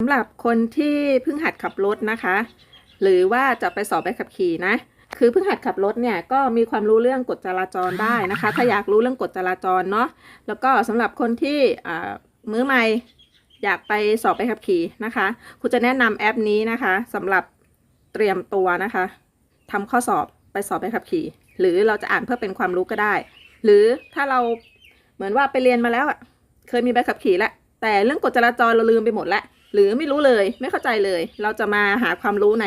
สำหรับคนที่เพิ่งหัดขับรถนะคะ หรือว่าจะไปสอบใบขับขี่นะ คือเพิ่งหัดขับรถเนี่ยก็มีความรู้เรื่องกฎจราจรได้นะคะ ถ้าอยากรู้เรื่องกฎจราจรเนาะแล้วก็สำหรับคนที่มือใหม่อยากไปสอบใบขับขี่นะคะครูจะแนะนำแอปนี้นะคะสำหรับเตรียมตัวนะคะทำข้อสอบไปสอบใบขับขี่ หรือเราจะอ่านเพื่อเป็นความรู้ก็ได้ หรือถ้าเราเหมือนว่าไปเรียนมาแล้วอะเคยมีใบขับขี่แล้วแต่เรื่องกฎจราจรเราลืมไปหมดแล้ว หรือไม่รู้เลยไม่เข้าใจเลย เราจะมาหาความรู้ใน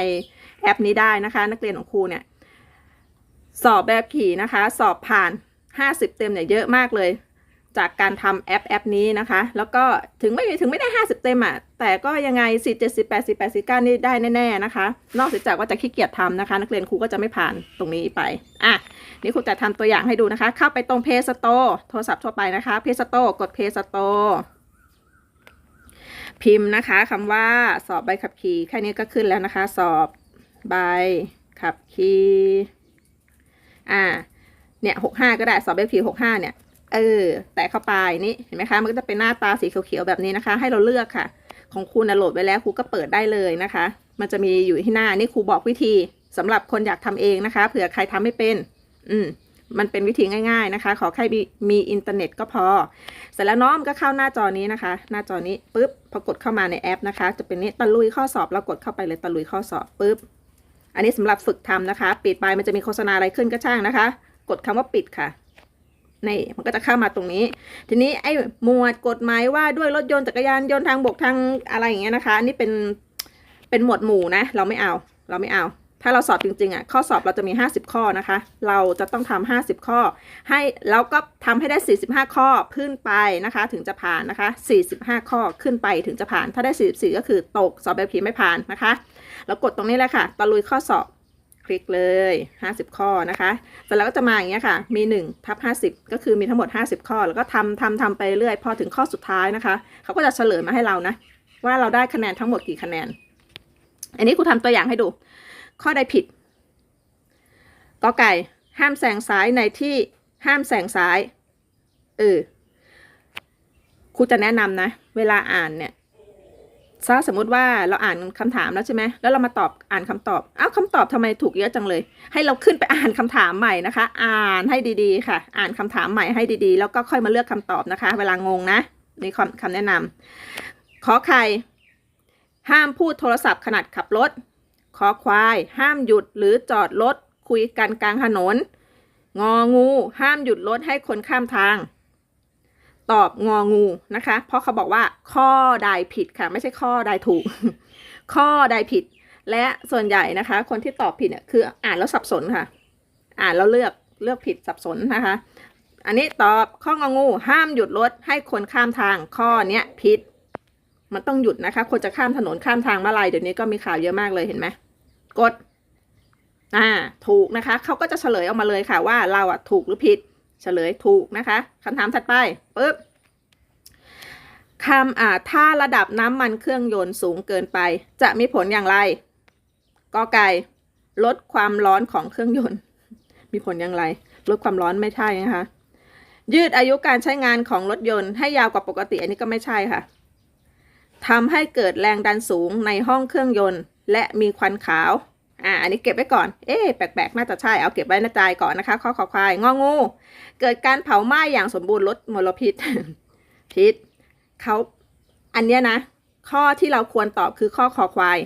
แอปนี้ได้นะคะ นักเรียนของครูเนี่ย สอบแบบขี่นะคะ สอบผ่าน 50 เต็มเนี่ยเยอะมากเลย จากการทำแอปแอปนี้นะคะ แล้วก็ถึงไม่ถึงไม่ได้ 50 เต็มอะแต่ก็ยังไง 4 70 80 89นี่ได้แน่ๆนะคะ นอกจากว่าจะขี้เกียจทำนะคะ นักเรียนครูก็จะไม่ผ่านตรงนี้ไปอะนี่ครูจะทำตัวอย่างให้ดูนะคะ เข้าไปตรง Play Store โทรศัพท์ทั่วไปนะคะ Play Store กด Play Store พิมพ์นะคะคำว่าสอบใบขับขี่แค่นี้ก็ขึ้นแล้วนะคะ สอบใบขับขี่อ่าเนี่ยหกห้าก็ได้สอบใบขับขี่หกห้าเนี่ยเออแต่เข้าไปนี่เห็นไหมคะมันก็จะเป็นหน้าตาสีเขียวๆแบบนี้นะคะ ให้เราเลือกค่ะ ของคุณนะโหลดไว้แล้วครูก็เปิดได้เลยนะคะ มันจะมีอยู่ที่หน้านี่ครูบอกวิธีสำหรับคนอยากทำเองนะคะเผื่อใครทำไม่เป็น อืม มันเป็นวิธีง่าย ๆนะคะ ขอแค่มีอินเทอร์เน็ตก็พอ เสร็จแล้วน้อมก็เข้าหน้าจอนี้นะคะ หน้าจอนี้ปุ๊บพอกดเข้ามาในแอปนะคะ จะเป็นนี้ตะลุยข้อสอบเรากดเข้าไปเลยตะลุยข้อสอบปุ๊บอันนี้สำหรับฝึกทำนะคะ ปิดไปมันจะมีโฆษณาอะไรขึ้นก็ช่างนะคะ กดคำว่าปิดค่ะนี่มันก็จะเข้ามาตรงนี้ ทีนี้ไอ้หมวดกฎหมายว่าด้วยรถยนต์จักรยานยนต์ทางบกทางอะไรอย่างเงี้ยนะคะอันนี้เป็นเป็นหมวดหมู่นะ เราไม่เอา เราไม่เอา ถ้าเราสอบจริงๆอะข้อสอบเราจะมี 50 ข้อนะคะ เราจะต้องทำ50 ข้อ ให้แล้วก็ทำให้ได้ 45 ข้อขึ้นไปนะคะ ถึงจะผ่านนะคะ 45 ข้อขึ้นไปถึงจะผ่าน ถ้าได้ 44 ก็คือตกสอบแบบผีไม่ผ่านนะคะแล้วกดตรงนี้เลยค่ะตะลุยข้อสอบคลิกเลย 50 ข้อนะคะเสร็จแล้วก็จะมาอย่างเงี้ยค่ะ มี1ทับ50 ก็คือมีทั้งหมด 50 ข้อ แล้วก็ทำทำทำไปเรื่อยพอถึงข้อสุดท้ายนะคะเขาก็จะเฉลยมาให้เรานะว่าเราได้คะแนนทั้งหมดกี่คะแนน อันนี้ครูทำตัวอย่างให้ดู ข้อใดผิดกอไก่ ห้ามแซงซ้ายในที่ห้ามแซงซ้าย เออครูจะแนะนำนะ เวลาอ่านเนี่ยถ้าสมมุติว่าเราอ่านคำถามแล้วใช่ไหมแล้วเรามาตอบอ่านคำตอบอ้าวคำตอบทำไมถูกเยอะจังเลย ให้เราขึ้นไปอ่านคำถามใหม่นะคะ อ่านให้ดีๆ ค่ะ อ่านคำถามใหม่ให้ดีๆ แล้วก็ค่อยมาเลือกคำตอบนะคะ เวลางงนะนี่คำคำแนะนำขอไข่ห้ามพูดโทรศัพท์ขณะขับรถ คอควาย ห้ามหยุดหรือจอดรถคุยกันกลางถนน งองู ห้ามหยุดรถให้คนข้ามทาง ตอบงองูนะคะ เพราะเขาบอกว่า ข้อใดผิดค่ะ ไม่ใช่ข้อใดถูก ข้อใดผิด และส่วนใหญ่นะคะ คนที่ตอบผิดเนี่ยคืออ่านแล้วสับสนค่ะ อ่านแล้วเลือกเลือกผิดสับสนนะคะ อันนี้ตอบข้ององู ห้ามหยุดรถให้คนข้ามทาง ข้อเนี้ยผิด มันต้องหยุดนะคะ คนจะข้ามถนนข้ามทางมาลายเดี๋ยวนี้ก็มีข่าวเยอะมากเลยเห็นไหมกด อ่า ถูกนะคะ เขาก็จะเฉลยออกมาเลยค่ะว่าเราอะถูกหรือผิด เฉลยถูกนะคะคำถามถัดไปปึ๊บคำอ่าถ้าระดับน้ำมันเครื่องยนต์สูงเกินไป จะมีผลอย่างไรกอไก่ลดความร้อนของเครื่องยนต์ มีผลอย่างไร ลดความร้อนไม่ใช่นะคะ ยืดอายุการใช้งานของรถยนต์ให้ยาวกว่าปกติ อันนี้ก็ไม่ใช่ค่ะ ทำให้เกิดแรงดันสูงในห้องเครื่องยนต์ และมีควันขาว อ่า อันนี้เก็บไว้ก่อน เอ๊ะ แปลกๆ น่าจะใช่ เอาเก็บไว้ในใจก่อนนะคะ ข้อขอควายงองู เกิดการเผาไหม้อย่างสมบูรณ์ลดมลพิษ พิษเขาอันเนี้ยนะ ข้อที่เราควรตอบคือข้อคอควาย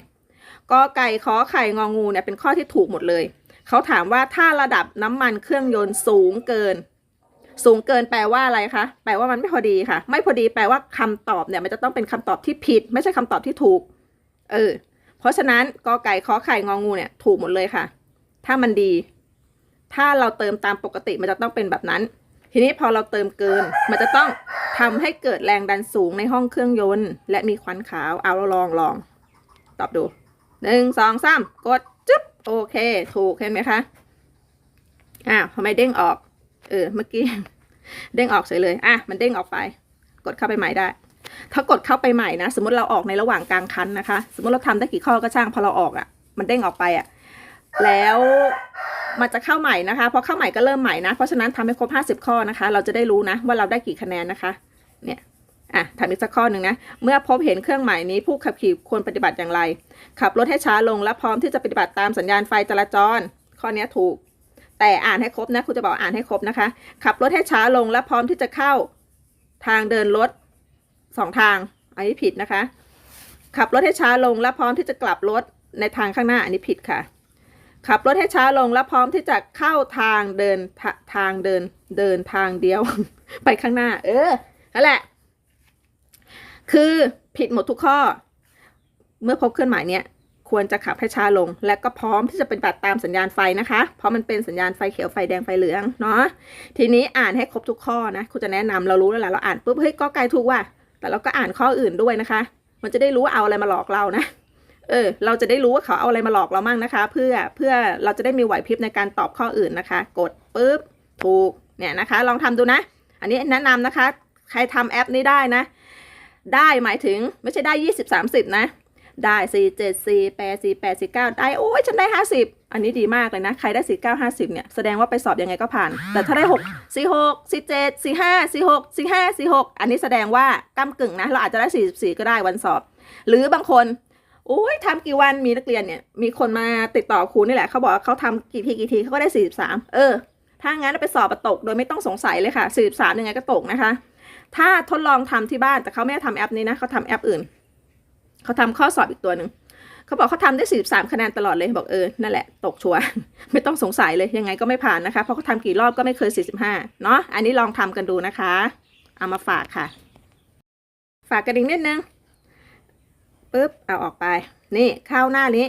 กอไก่ขอไข่งองูเนี่ยเป็นข้อที่ถูกหมดเลย เขาถามว่าถ้าระดับน้ำมันเครื่องยนต์สูงเกิน สูงเกินแปลว่าอะไรคะ แปลว่ามันไม่พอดีค่ะ ไม่พอดีแปลว่าคำตอบเนี่ย มันจะต้องเป็นคำตอบที่ผิด ไม่ใช่คำตอบที่ถูก เออ เพราะฉะนั้นกอไก่ขอไข่งองูเนี่ย ถูกหมดเลยค่ะ ถ้ามันดี ถ้าเราเติมตามปกติมันจะต้องเป็นแบบนั้น ทีนี้พอเราเติมเกิน มันจะต้องทำให้เกิดแรงดันสูงในห้องเครื่องยนต์ และมีควันขาว เอาเราลองลอง ตอบดูหนึ่งสองสามกดจึ๊บโอเค ถูกเห็นไหมคะอ้าวทำไมเด้งออก เออ เมื่อกี้ เด้งออกเฉยเลย อะ มันเด้งออกไป กดเข้าไปใหม่ได้ ถ้ากดเข้าไปใหม่นะ สมมติเราออกในระหว่างกลางคันนะคะ สมมติเราทำได้กี่ข้อก็ช่าง พอเราออกอะ่ะ มันเด้งออกไปอะ่ะ แล้วมันจะเข้าใหม่นะคะ พอเข้าใหม่ก็เริ่มใหม่นะ เพราะฉะนั้นทำให้ครบ50ข้อนะคะ เราจะได้รู้นะ ว่าเราได้กี่คะแนนนะคะ เนี่ยอะทำอีกสักข้อหนึ่งนะ เมื่อพบเห็นเครื่องหมายนี้ผู้ขับขี่ควรปฏิบัติอย่างไร ขับรถให้ช้าลงและพร้อมที่จะปฏิบัติตามสัญญาณไฟจราจร ข้อเนี้ยถูก แต่อ่านให้ครบนะครูจะบอกอ่านให้ครบนะคะ ขับรถให้ช้าลงและพร้อมที่จะเข้าทางเดินรถสองทาง อันนี้ผิดนะคะ ขับรถให้ช้าลงและพร้อมที่จะกลับรถในทางข้างหน้าอันนี้ผิดค่ะ ขับรถให้ช้าลงและพร้อมที่จะเข้าทางเดินทางเดินเดินทางเดียว ไปข้างหน้า เออนั่นแหละ คือผิดหมดทุกข้อ เมื่อพบเครื่องหมายเนี้ย ควรจะขับให้ช้าลง และก็พร้อมที่จะเปฏิบัติตามสัญญาณไฟนะคะ เพราะมันเป็นสัญญาณไฟเขียวไฟแดงไฟเหลืองเนาะทีนี้อ่านให้ครบทุกข้อนะครูจะแนะนำเรารู้แล้วแหละเราอ่านปุ๊บเฮ้ยก็ไกลถูกว่ะแต่เราก็อ่านข้ออื่นด้วยนะคะ มันจะได้รู้ว่าเอาอะไรมาหลอกเรานะเออเราจะได้รู้ว่าเขาเอาอะไรมาหลอกเรามั่งนะคะ เพื่อเพื่อเราจะได้มีไหวพริบในการตอบข้ออื่นนะคะ กดปุ๊บถูกเนี่ยนะคะ ลองทำดูนะ อันนี้แนะนำนะคะ ใครทำแอปนี้ได้นะ ได้หมายถึงไม่ใช่ได้ยี่สิบสามสิบนะ ได้สี่เจ็ดสี่แปดสี่แปดสี่เก้าได้ โอ้ยฉันได้ห้าสิบอันนี้ดีมากเลยนะ ใครได้สี่เก้าห้าสิบเนี่ย แสดงว่าไปสอบยังไงก็ผ่าน แต่ถ้าได้หกสี่หกสี่เจ็ดสี่ห้าสี่หกสี่ห้าสี่หกอันนี้แสดงว่ากำกึ่งนะ เราอาจจะได้สี่สิบสี่ก็ได้วันสอบ หรือบางคนโอ้ยทำกี่วันมีนักเรียนเนี่ย มีคนมาติดต่อครูนี่แหละเขาบอกว่าเขาทำกี่ทีกี่ทีเขาก็ได้สี่สิบสามเออ ถ้างั้นไปสอบประตก โดยไม่ต้องสงสัยเลยค่ะสี่สิบสามยังไงก็ตกนะคะ ถ้าทดลองทำที่บ้านแต่เขาไม่ได้ทำแอปนี้นะเขาทำแอปอื่น เขาทำข้อสอบอีกตัวหนึ่งเขาบอกเขาทำได้43คะแนนตลอดเลยบอกเออนั่นแหละตกชัวร์ไม่ต้องสงสัยเลยยังไงก็ไม่ผ่านนะคะเพราะเขาทำกี่รอบก็ไม่เคย 45เนาะอันนี้ลองทำกันดูนะคะ เอามาฝากค่ะ ฝากกระดิ่งนิดนึงปึ๊บเอาออกไป นี่ข้าวหน้านี้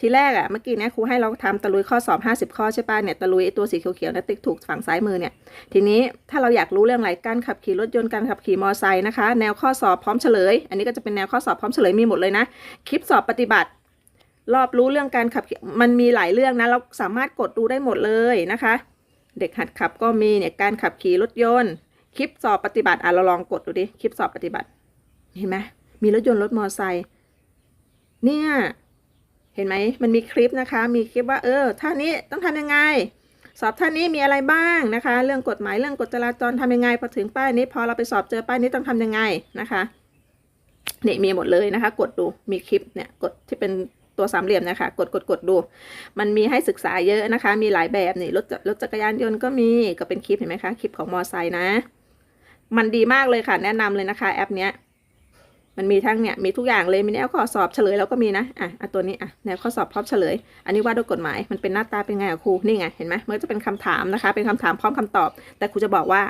ทีแรกอะเมื่อกี้เนี่ยครูให้เราทำตะลุยข้อสอบ 50 ข้อใช่ป่ะเนี่ยตะลุยไอตัวสีเขียวๆนะติ๊กถูกฝั่งซ้ายมือเนี่ยทีนี้ถ้าเราอยากรู้เรื่องอะไรการขับขี่รถยนต์การขับขี่มอเตอร์ไซค์นะคะ แนวข้อสอบพร้อมเฉลย อันนี้ก็จะเป็นแนวข้อสอบพร้อมเฉลยมีหมดเลยนะคลิปสอบปฏิบัติ รอบรู้เรื่องการขับมันมีหลายเรื่องนะเราสามารถกดดูได้หมดเลยนะคะ เด็กหัดขับก็มีเนี่ยการขับขี่รถยนต์ คลิปสอบปฏิบัติอะเราลองกดดูดิคลิปสอบปฏิบัติเห็นไหมมีรถยนต์รถมอเตอร์ไซค์เนี่ย เห็นไหมมันมีคลิปนะคะ มีคลิปว่าเออท่านี้ต้องทำยังไง สอบท่านี้มีอะไรบ้างนะคะ เรื่องกฎหมายเรื่องกฎจราจรทำยังไงพอถึงป้ายนี้ พอเราไปสอบเจอป้ายนี้ต้องทำยังไงนะคะเนี่ยมีหมดเลยนะคะ กดดูมีคลิปเนี่ยกดที่เป็นตัวสามเหลี่ยมนะคะ กดกดกดดู มันมีให้ศึกษาเยอะนะคะ มีหลายแบบนี่รถรถจักรยานยนต์ก็มีก็เป็นคลิปเห็นไหมคะคลิปของมอไซค์นะ มันดีมากเลยค่ะ แนะนำเลยนะคะแอปเนี้ย มันมีทั้งเนี่ยมีทุกอย่างเลยมีแนวข้อสอบเฉลยแล้วก็มีนะอะอะตัวนี้อะแนวข้อสอบพร้อมเฉลย อันนี้ว่าด้วยกฎหมายมันเป็นหน้าตาเป็นไงอะครูนี่ไงเห็นไหมมันจะเป็นคำถามนะคะ เป็นคำถามพร้อมคำตอบ แต่ครูจะบอกว่า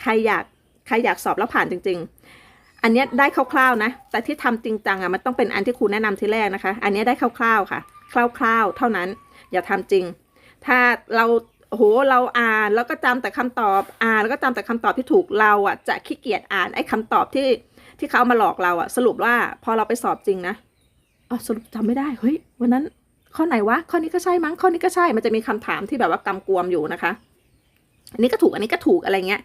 ใครอยากใครอยากสอบแล้วผ่านจริง ๆ อันนี้ได้คร่าวๆนะ แต่ที่ทำจริงจังอะมันต้องเป็นอันที่ครูแนะนำทีแรกนะคะ อันนี้ได้คร่าวๆค่ะ คร่าวๆ เท่านั้น อย่าทำจริง ถ้าเราโอ้โหเราอ่านแล้วก็จำแต่คำตอบอ่านแล้วก็จำแต่คำตอบที่ถูกเราอะจะขี้เกียจอ่านไอ้คำตอบที่ ที่เขาเอามาหลอกเราอะสรุปว่าพอเราไปสอบจริงนะอ๋อสรุปจำไม่ได้เฮ้ยวันนั้น ข้อไหนวะข้อนี้ก็ใช่มั้งข้อนี้ก็ใช่ มันจะมีคำถามที่แบบว่ากำกวมอยู่นะคะอันนี้ก็ถูกอันนี้ก็ถูกอะไรเงี้ย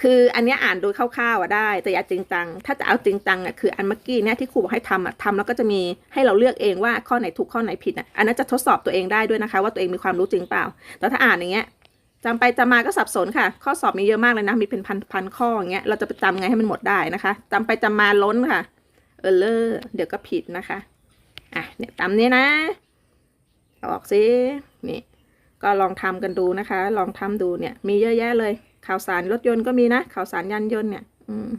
คืออันนี้อ่านโดยคร่าวๆอะได้ แต่อย่าจริงจัง ถ้าจะเอาจริงจังอะคืออันเมื่อกี้เนี่ยที่ครูบอกให้ทำอะทำแล้วก็จะมีให้เราเลือกเองว่าข้อไหนถูกข้อไหนผิดอะอันนั้นจะทดสอบตัวเองได้ด้วยนะคะ ว่าตัวเองมีความรู้จริงเปล่า แต่ถ้าอ่านอย่างเงี้ย จำไปจำมาก็สับสนค่ะ ข้อสอบมีเยอะมากเลยนะมีเป็นพันพันข้ออย่างเงี้ยเราจะไปจำไงให้มันหมดได้นะคะจำไปจำมาล้นค่ะ เออเลอร์เดี๋ยวก็ผิดนะคะอะเนี่ยตามนี้นะอออกซินี่ก็ลองทำกันดูนะคะ ลองทำดูเนี่ย มีเยอะแยะเลย ข่าวสารรถยนต์ก็มีนะ ข่าวสารยานยนต์เนี่ย อืม